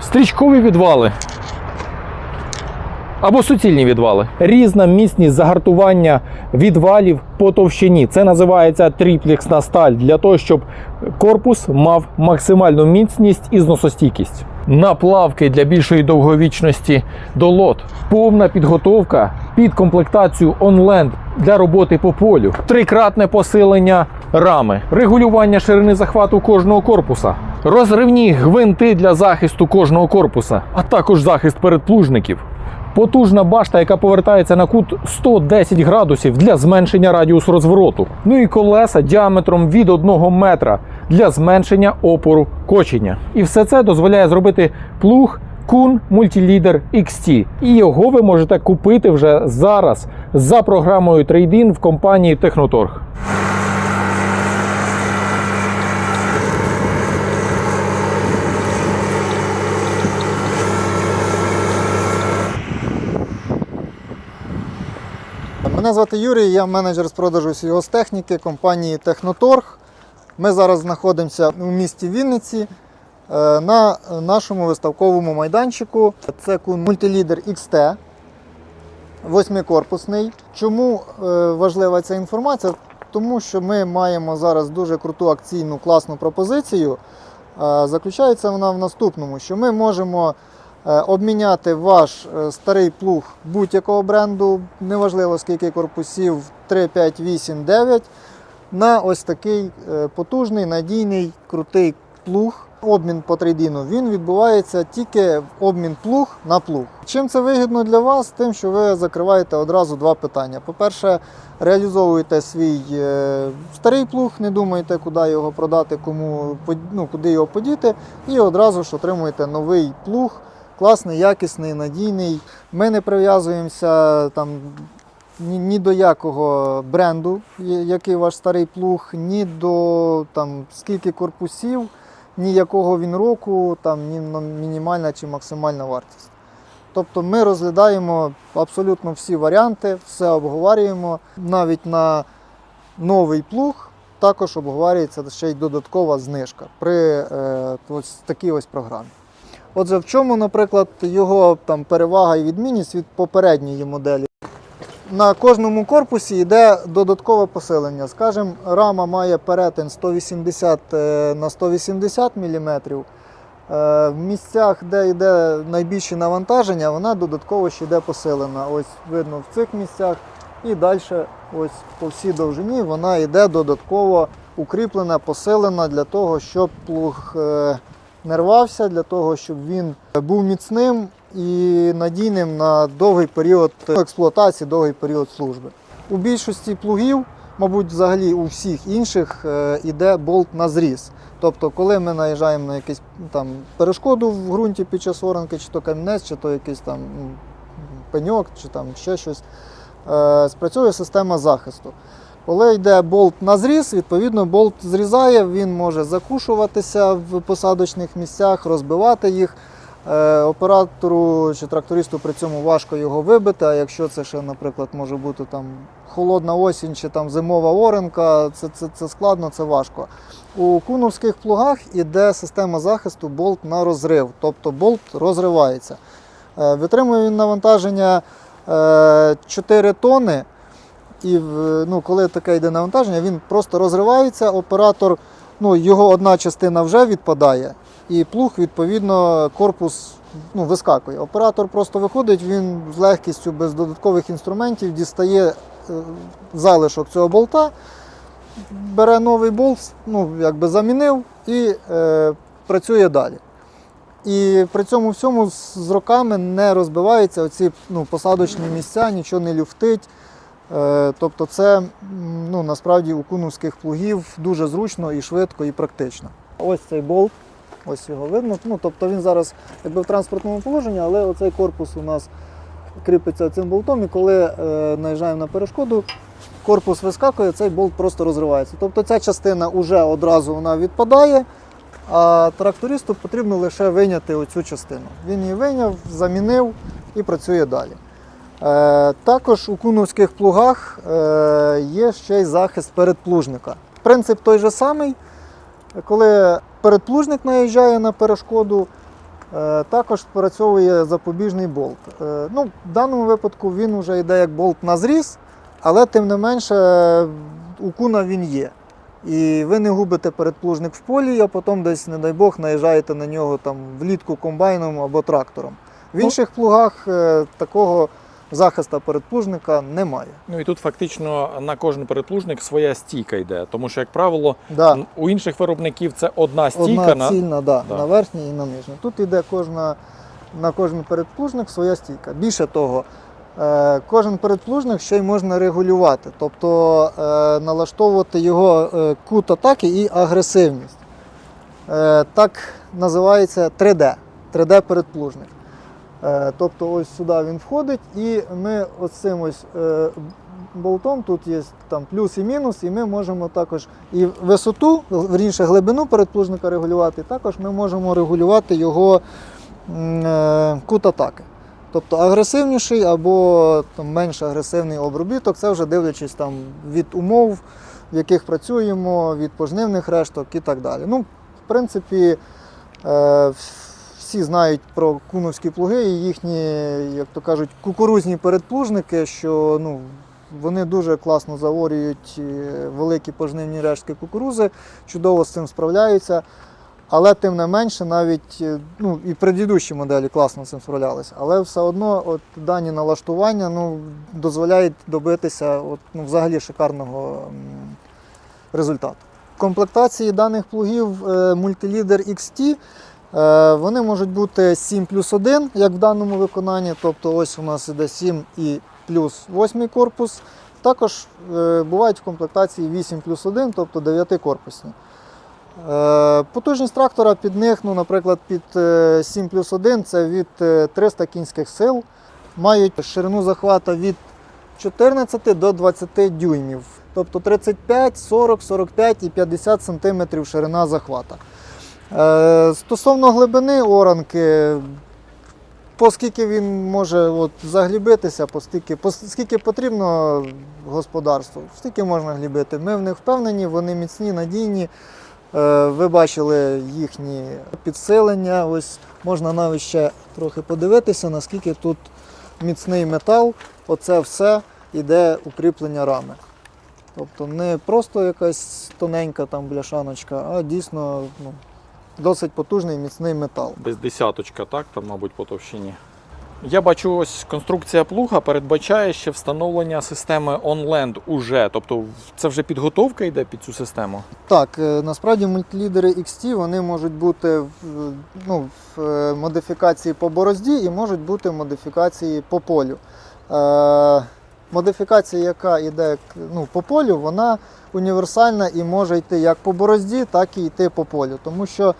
стрічкові відвали. Або суцільні відвали. Різна міцність загартування відвалів по товщині. Це називається тріплексна сталь для того, щоб корпус мав максимальну міцність і зносостійкість. Наплавки для більшої довговічності до лот. Повна підготовка під комплектацію онленд для роботи по полю. Трикратне посилення рами, регулювання ширини захвату кожного корпуса, розривні гвинти для захисту кожного корпуса, а також захист передплужників. Потужна башта, яка повертається на кут 110 градусів для зменшення радіусу розвороту. Ну і колеса діаметром від 1 метра для зменшення опору кочення. І все це дозволяє зробити плуг Kun Multileader XT. І його ви можете купити вже зараз за програмою Trade-in в компанії Техноторг. Мене звати Юрій, я менеджер з продажу сільгостехніки компанії Техноторг. Ми зараз знаходимося у місті Вінниці е, на нашому виставковому майданчику. Це Multileader XT, восьмикорпусний. Чому е, важлива ця інформація? Тому що ми маємо зараз дуже круту акційну класну пропозицію. Е, Заключається вона в наступному, що ми можемо обміняти ваш е, старий плуг будь-якого бренду, неважливо скільки корпусів 3, 5, 8, 9, на ось такий е, потужний, надійний, крутий плуг. Обмін по трейдіну він відбувається тільки в обмін плуг на плуг. Чим це вигідно для вас? Тим, що ви закриваєте одразу два питання. По-перше, реалізовуєте свій е, старий плуг, не думаєте, куди його продати, кому ну, куди його подіти, і одразу ж отримуєте новий плуг, класний, якісний, надійний. Ми не прив'язуємося там. Ні, ні до якого бренду, який ваш старий плуг, ні до там, скільки корпусів, ні якого він року, там, ні на- мінімальна чи максимальна вартість. Тобто ми розглядаємо абсолютно всі варіанти, все обговорюємо. Навіть на новий плуг також обговорюється ще й додаткова знижка при е, ось такій ось програмі. Отже, в чому, наприклад, його там, перевага і відмінність від попередньої моделі? На кожному корпусі йде додаткове посилення. Скажімо, рама має перетин 180 е, на 180 мм. Е, В місцях, де йде найбільше навантаження, вона додатково ще йде посилена. Ось видно в цих місцях. І далі, ось по всій довжині, вона йде додатково укріплена, посилена для того, щоб плуг е, не рвався, для того, щоб він був міцним і надійним на довгий період експлуатації, довгий період служби. У більшості плугів, мабуть, взагалі у всіх інших е, іде болт на зріз. Тобто, коли ми наїжджаємо на якусь там перешкоду в ґрунті під час оранки, чи то камінець, чи то якийсь там пеньок, чи там ще щось, е, спрацьовує система захисту. Коли йде болт на зріз, відповідно болт зрізає, він може закушуватися в посадочних місцях, розбивати їх. Е, Оператору чи трактористу при цьому важко його вибити, а якщо це ще, наприклад, може бути там холодна осінь чи там зимова оренка, це, це, це складно, це важко. У куновських плугах іде система захисту болт на розрив, тобто болт розривається. Е, Витримує він навантаження е, 4 тонни, і ну, коли таке йде навантаження, він просто розривається, оператор, ну, його одна частина вже відпадає, і плуг, відповідно, корпус ну, вискакує. Оператор просто виходить, він з легкістю, без додаткових інструментів дістає е, залишок цього болта, бере новий болт, ну, якби замінив і е, працює далі. І при цьому всьому з роками не розбиваються оці ну, посадочні місця, нічого не люфтить. Е, Тобто це ну, насправді у куновських плугів дуже зручно і швидко, і практично. Ось цей болт, ось його видно. Ну, тобто він зараз якби в транспортному положенні, але оцей корпус у нас кріпиться цим болтом, і коли е, наїжджаємо на перешкоду, корпус вискакує, цей болт просто розривається. Тобто ця частина вже одразу вона відпадає, а трактористу потрібно лише вийняти оцю частину. Він її вийняв, замінив і працює далі. Е, також у куновських плугах е, є ще й захист передплужника. Принцип той же самий. Коли передплужник наїжджає на перешкоду, Е, Також спрацьовує запобіжний болт. Ну, в даному випадку він вже йде як болт на зріз, але тим не менше у куна він є. І ви не губите передплужник в полі, а потім десь, не дай Бог, наїжджаєте на нього там влітку комбайном або трактором. В Ну. інших плугах такого захисту передплужника немає. Ну і тут фактично на кожен передплужник своя стійка йде, тому що, як правило, Да. у інших виробників це одна стійка Одна на да, Да. на верхній і на нижній. Тут йде кожна, на кожен передплужник своя стійка. Більше того, е, кожен передплужник ще й можна регулювати, тобто е, налаштовувати його е, кут атаки і агресивність. Так називається 3D, 3D передплужник. Е, тобто ось сюди він входить, і ми ось цим ось е, болтом, тут є там плюс і мінус, і ми можемо також і висоту, верніше глибину передплужника регулювати, також ми можемо регулювати його е, кут атаки. Тобто агресивніший або там, менш агресивний обробіток, це вже дивлячись там, від умов, в яких працюємо, від пожнивних решток і так далі. Ну, в принципі, е, всі знають про куновські плуги і їхні, як то кажуть, кукурузні передплужники, що ну, вони дуже класно заворюють е, великі пожнивні рештки кукурузи, чудово з цим справляються. Але тим не менше, навіть е, ну, і предыдущі моделі класно з цим справлялися. Але все одно от, дані налаштування ну, дозволяють добитися от, ну, взагалі шикарного результату. В комплектації даних плугів е, Multileader XT вони можуть бути 7 плюс 1, як в даному виконанні. Тобто ось у нас іде 7 і плюс 8 корпус. Також е, бувають в комплектації 8 плюс 1, тобто 9 корпусні. Е, Потужність трактора під них, ну, наприклад, під е, 7 плюс 1 це від е, 300 кінських сил. Мають ширину захвата від 14 до 20 дюймів. Тобто 35, 40, 45 і 50 см ширина захвата. Е, Стосовно глибини оранки, оскільки він може от, заглібитися, постільки, пос- скільки потрібно господарству, стільки можна глібити. Ми в них впевнені, вони міцні, надійні. Е, Ви бачили їхні підсилення. Ось можна навіть ще трохи подивитися, наскільки тут міцний метал. Оце все йде укріплення рами. Тобто не просто якась тоненька там бляшаночка, а дійсно ну, досить потужний міцний метал. десь десяточка, так, там, мабуть, по товщині. Я бачу, ось конструкція плуга передбачає ще встановлення системи OnLand уже. Тобто це вже підготовка йде під цю систему. Так, е, насправді мультилідери XT вони можуть бути в, ну, в е, модифікації по борозді і можуть бути модифікації по полю. Е, модифікація, яка йде ну, по полю, вона універсальна і може йти як по борозді, так і йти по полю. Тому що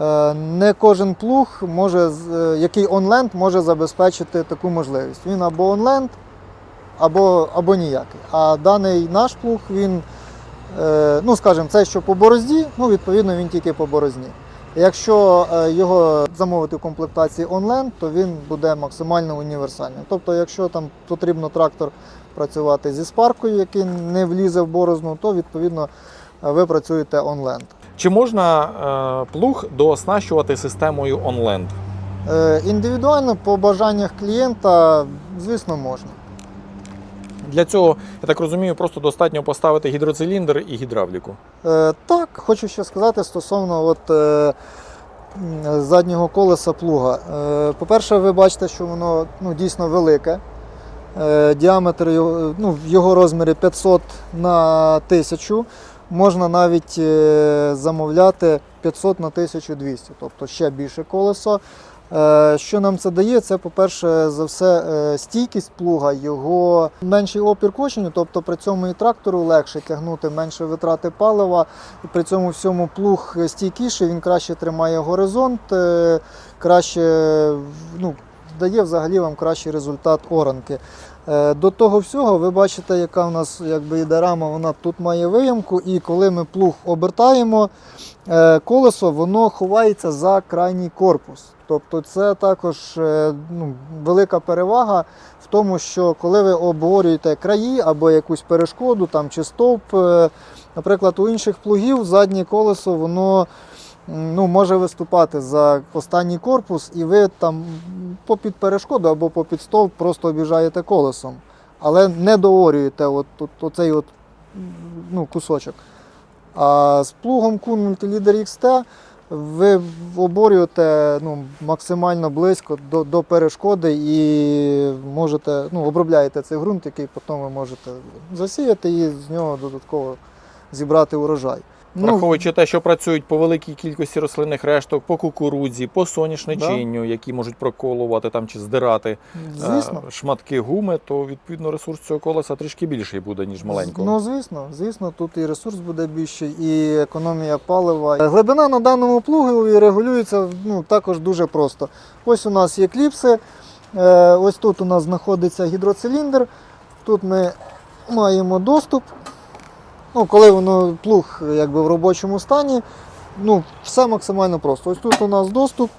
е, не кожен плуг може, е, який онленд може забезпечити таку можливість. Він або онленд, або, або ніякий. А даний наш плуг, він Е, ну, скажімо, це що по борозді, ну, відповідно, він тільки по борозні. Якщо е, його замовити в комплектації онлайн, то він буде максимально універсальним. Тобто, якщо там потрібно трактор працювати зі спаркою, який не влізе в борозну, то відповідно е, ви працюєте онлайн. Чи можна е, плуг дооснащувати системою? Е, індивідуально по бажаннях клієнта, звісно, можна. Для цього, я так розумію, просто достатньо поставити гідроциліндр і гідравліку. Е, так, хочу ще сказати стосовно от, е, заднього колеса плуга. Е, по-перше, ви бачите, що воно ну, дійсно велике. Е, діаметр його, ну, в його розмірі 500 на 1000. Можна навіть е, замовляти 500 на 1200, тобто ще більше колесо. Е, Що нам це дає? Це, по-перше, за все е, стійкість плуга, його менший опір коченню, тобто при цьому і трактору легше тягнути, менше витрати палива, при цьому всьому плуг стійкіший, він краще тримає горизонт, е, краще ну, дає взагалі вам кращий результат оранки. Е, До того всього, ви бачите, яка в нас якби йде рама, вона тут має виямку, і коли ми плуг обертаємо, е, колесо воно ховається за крайній корпус. Тобто це також е, ну, велика перевага в тому, що коли ви обговорюєте краї або якусь перешкоду там, чи стовп, наприклад, у інших плугів заднє колесо воно ну, може виступати за останній корпус, і ви там попід перешкоду або попід стовп просто обіжаєте колесом, але не доорюєте от, от, оцей от, ну, кусочок. А з плугом Kun Multileader XT ви оборюєте ну, максимально близько до, до перешкоди і можете, ну, обробляєте цей ґрунт, який потім ви можете засіяти і з нього додатково зібрати урожай. Ну, Враховуючи те, що працюють по великій кількості рослинних решток, по кукурудзі, по соняшничинню, які можуть проколувати там чи здирати е, звісно. шматки гуми, то відповідно ресурс цього колеса трішки більший буде, ніж маленького. Ну, звісно, звісно, тут і ресурс буде більший, і економія палива. Глибина на даному плугові регулюється ну, також дуже просто. Ось у нас є кліпси, е, ось тут у нас знаходиться гідроциліндр. Тут ми маємо доступ. Ну, коли воно плуг якби, в робочому стані, ну, все максимально просто. Ось тут у нас доступ.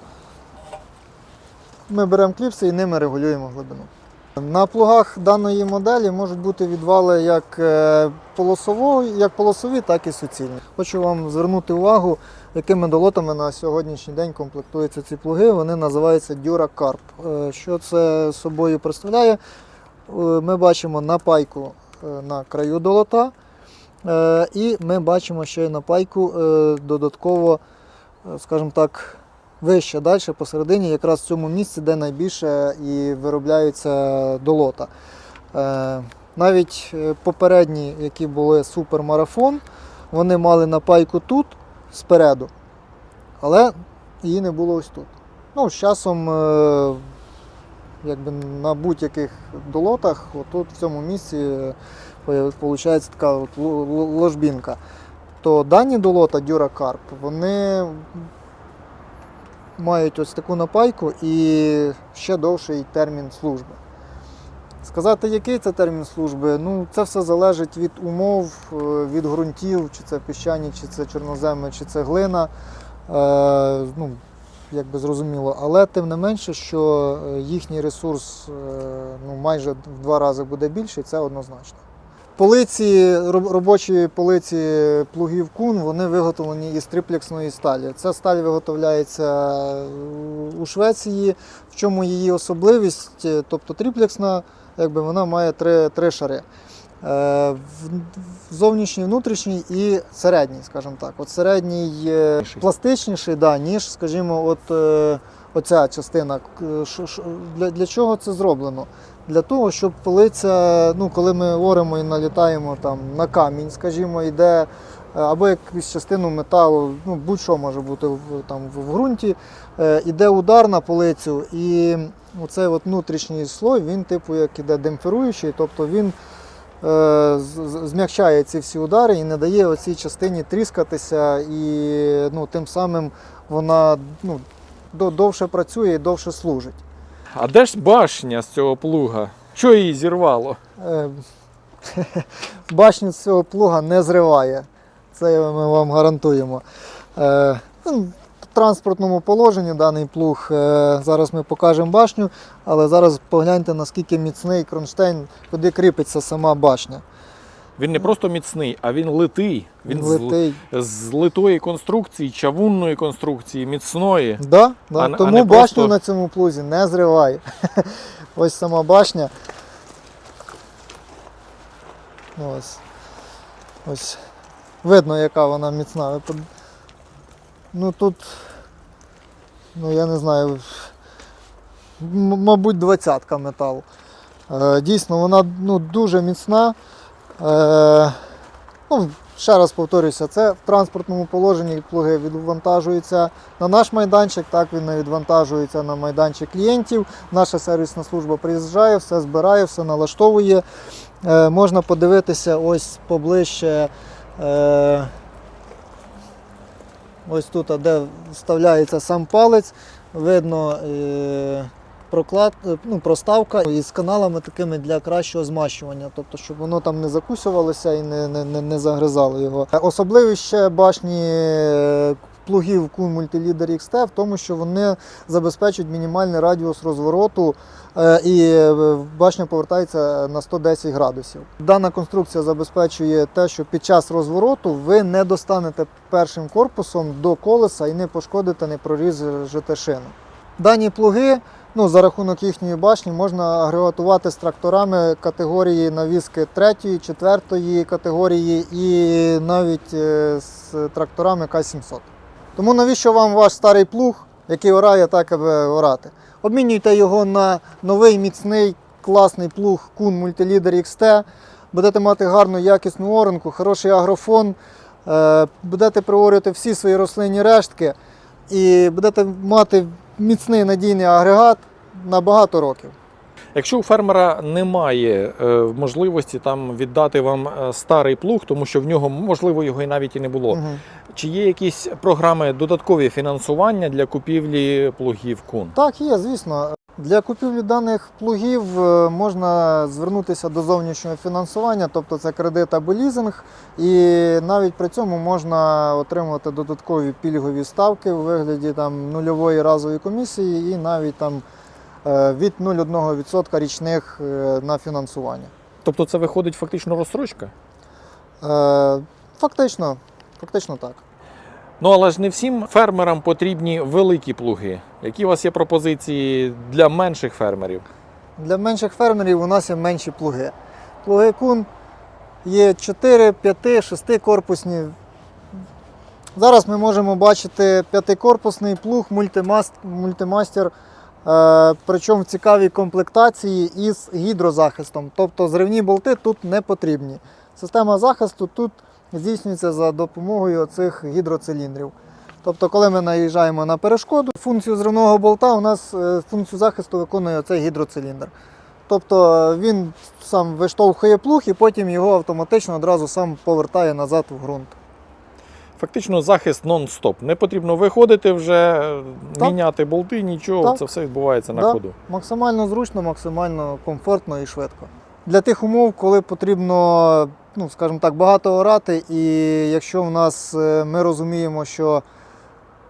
Ми беремо кліпси і ними регулюємо глибину. На плугах даної моделі можуть бути відвали як е, як полосові, так і суцільні. Хочу вам звернути увагу, якими долотами на сьогоднішній день комплектуються ці плуги. Вони називаються DuraCarp. Е, Що це собою представляє? Е, Ми бачимо напайку е, на краю долота, і ми бачимо ще й напайку е, додатково, е, скажімо так, вище далі посередині, якраз в цьому місці, де найбільше і виробляється долота. Е, навіть е, попередні, які були супермарафон, вони мали напайку тут спереду, але її не було ось тут. Ну, з часом, е, якби на будь-яких долотах, отут в цьому місці виходить така от ло- ло- ложбінка. То дані долота DuraCarp, вони мають ось таку напайку і ще довший термін служби. Сказати, який це термін служби, ну це все залежить від умов, е, від ґрунтів, чи це піщані, чи це чорноземи, чи це глина. Е, ну, як би зрозуміло. Але тим не менше, що е, їхній ресурс е, ну, майже в два рази буде більший, це однозначно. Полиці, роб- робочі полиці плугів кун, вони виготовлені із триплексної сталі. Ця сталь виготовляється у Швеції. В чому її особливість? Е, Тобто тріплексна, якби вона має три, три шари. Е, Зовнішній, внутрішній і середній, скажімо так. От середній е, Пластичніший. да, ніж, скажімо, от, е, оця частина. Що- Для, для чого це зроблено? Для того, щоб полиця, ну, коли ми оремо і налітаємо там, на камінь, скажімо, йде е, або якусь частину металу, ну, будь-що може бути в, там, в, ґрунті, е, іде удар на полицю, і оцей от внутрішній слой, він типу як іде демпферуючий, тобто він е, з- з- змягчає ці всі удари і не дає оцій частині тріскатися, і ну, тим самим вона ну, довше працює і довше служить. А де ж башня з цього плуга? Що її зірвало? Е, Башню з цього плуга не зриває. Це ми вам гарантуємо. Е, ну, В транспортному положенні даний плуг. е, Зараз ми покажемо башню, але зараз погляньте, наскільки міцний кронштейн, куди кріпиться сама башня. Він не просто міцний, а він литий. Він, Він з- з литої конструкції, чавунної конструкції, міцної. Да, да. А не- а Тому башню просто- на цьому плузі не зриває. Ось сама башня. Ось. Ось. Видно, яка вона міцна. Ну тут, ну я не знаю, мабуть, двадцятка метал. Е, дійсно, вона ну, дуже міцна. Е, ну, ще раз повторюся, це в транспортному положенні плуги відвантажуються на наш майданчик, так він не відвантажується на майданчик клієнтів. Наша сервісна служба приїжджає, все збирає, все налаштовує. Е, можна подивитися ось поближче. Е, ось тут, де вставляється сам палець, видно е, проклад, е, ну, проставка із каналами такими для кращого змащування, тобто, щоб воно там не закусувалося і не, не, не, не загризало його. Особливість ще башні е, плугів Kun Multileader XT в тому, що вони забезпечують мінімальний радіус розвороту е, і е, башня повертається на 110 градусів. Дана конструкція забезпечує те, що під час розвороту ви не достанете першим корпусом до колеса і не пошкодите, не проріжете шину. Дані плуги ну, за рахунок їхньої башні можна агрегатувати з тракторами категорії навіски 3, 4 категорії і навіть е, з тракторами К-700. Тому навіщо вам ваш старий плуг, який орає так, аби орати? Обмінюйте його на новий міцний класний плуг Kun Multileader XT, будете мати гарну якісну оранку, хороший агрофон, е, будете приорювати всі свої рослинні рештки і будете мати міцний надійний агрегат на багато років. Якщо у фермера немає е, можливості там віддати вам е, старий плуг, тому що в нього можливо його і навіть і не було. Угу. Чи є якісь програми додаткові фінансування для купівлі плугів кун? Так, є, звісно. Для купівлі даних плугів е, можна звернутися до зовнішнього фінансування, тобто це кредит або лізинг, і навіть при цьому можна отримувати додаткові пільгові ставки у вигляді там, нульової разової комісії і навіть там е, від 0,1% річних е, на фінансування. Тобто це виходить фактично розстрочка? Фактично, фактично так. Ну але ж не всім фермерам потрібні великі плуги. Які у вас є пропозиції для менших фермерів? Для менших фермерів у нас є менші плуги. Плуги кун є 4, 5, 6 корпусні. Зараз ми можемо бачити п'ятикорпусний плуг мультимастер, е, причому в цікавій комплектації із гідрозахистом. Тобто зривні болти тут не потрібні. Система захисту тут здійснюється за допомогою цих гідроциліндрів. Тобто, коли ми наїжджаємо на перешкоду, функцію зривного болта у нас е, функцію захисту виконує цей гідроциліндр. Тобто він сам виштовхує плуг і потім його автоматично одразу сам повертає назад в ґрунт. Фактично захист нон-стоп. Не потрібно виходити вже, е, Так. міняти болти, нічого. Так. Це все відбувається на Да. ходу. Максимально зручно, максимально комфортно і швидко. Для тих умов, коли потрібно, ну скажімо так, багато орати, і якщо в нас е, ми розуміємо, що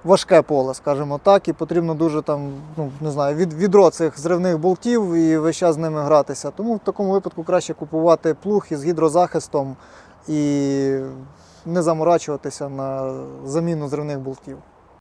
важке поле, скажімо так, і потрібно дуже там, ну не знаю, від, відро цих зривних болтів і весь час з ними гратися. Тому в такому випадку краще купувати плуг із гідрозахистом і не заморачуватися на заміну зривних болтів.